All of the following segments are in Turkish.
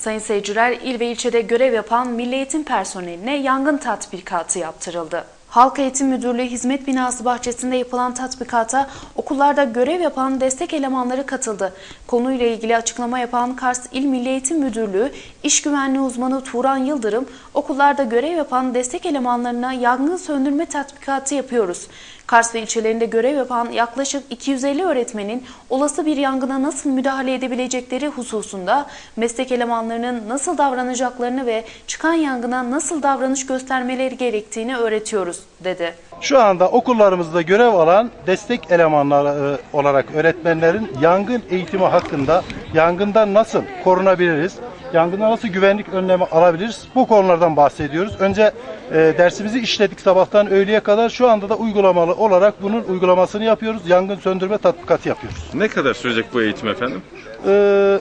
Sayın seyirciler, il ve ilçede görev yapan Milli Eğitim personeline yangın tatbikatı yaptırıldı. Halk Eğitim Müdürlüğü Hizmet Binası bahçesinde yapılan tatbikata okullarda görev yapan destek elemanları katıldı. Konuyla ilgili açıklama yapan Kars İl Milli Eğitim Müdürlüğü İş Güvenliği Uzmanı Turan Yıldırım, okullarda görev yapan destek elemanlarına yangın söndürme tatbikatı yapıyoruz. Kars ve ilçelerinde görev yapan yaklaşık 250 öğretmenin olası bir yangına nasıl müdahale edebilecekleri hususunda meslek elemanlarının nasıl davranacaklarını ve çıkan yangına nasıl davranış göstermeleri gerektiğini öğretiyoruz, dedi. Şu anda okullarımızda görev alan destek elemanları e, olarak öğretmenlerin yangın eğitimi hakkında yangından nasıl korunabiliriz, yangından nasıl güvenlik önlemi alabiliriz bu konulardan bahsediyoruz. Önce e, dersimizi işledik sabahtan öğleye kadar şu anda da uygulamalı olarak bunun uygulamasını yapıyoruz. Yangın söndürme tatbikatı yapıyoruz. Ne kadar sürecek bu eğitim efendim? Ee,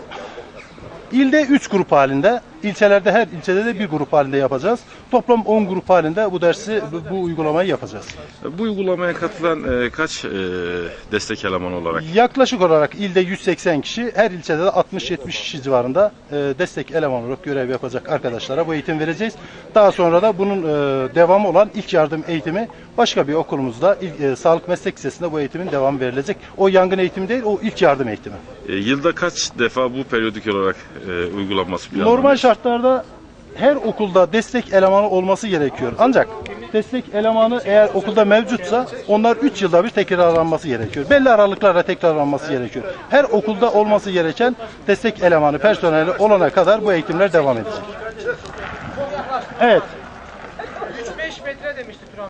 ilde 3 grup halinde, ilçelerde her ilçede de bir grup halinde yapacağız. Toplam 10 grup halinde bu dersi, bu, bu uygulamayı yapacağız. Bu uygulamaya katılan e, kaç e, destek elemanı olarak? Yaklaşık olarak ilde 180 kişi, her ilçede de 60-70 kişi civarında e, destek eleman olarak görev yapacak arkadaşlara bu eğitim vereceğiz. Daha sonra da bunun e, devamı olan ilk yardım eğitimi başka bir okulumuzda, il- e, Sağlık Meslek Lisesi'nde bu eğitimin devamı verilecek. O yangın eğitimi değil, o ilk yardım eğitimi. E, yılda kaç defa bu periyodik olarak e, uygulanması planlanıyor? Normal şartlarda her okulda destek elemanı olması gerekiyor. Ancak destek elemanı eğer okulda mevcutsa onlar 3 yılda bir tekrarlanması gerekiyor. Belli aralıklarla tekrarlanması gerekiyor. Her okulda olması gereken destek elemanı, personeli olana kadar bu eğitimler devam edecek. Evet. 3-5 metre demişti Turan.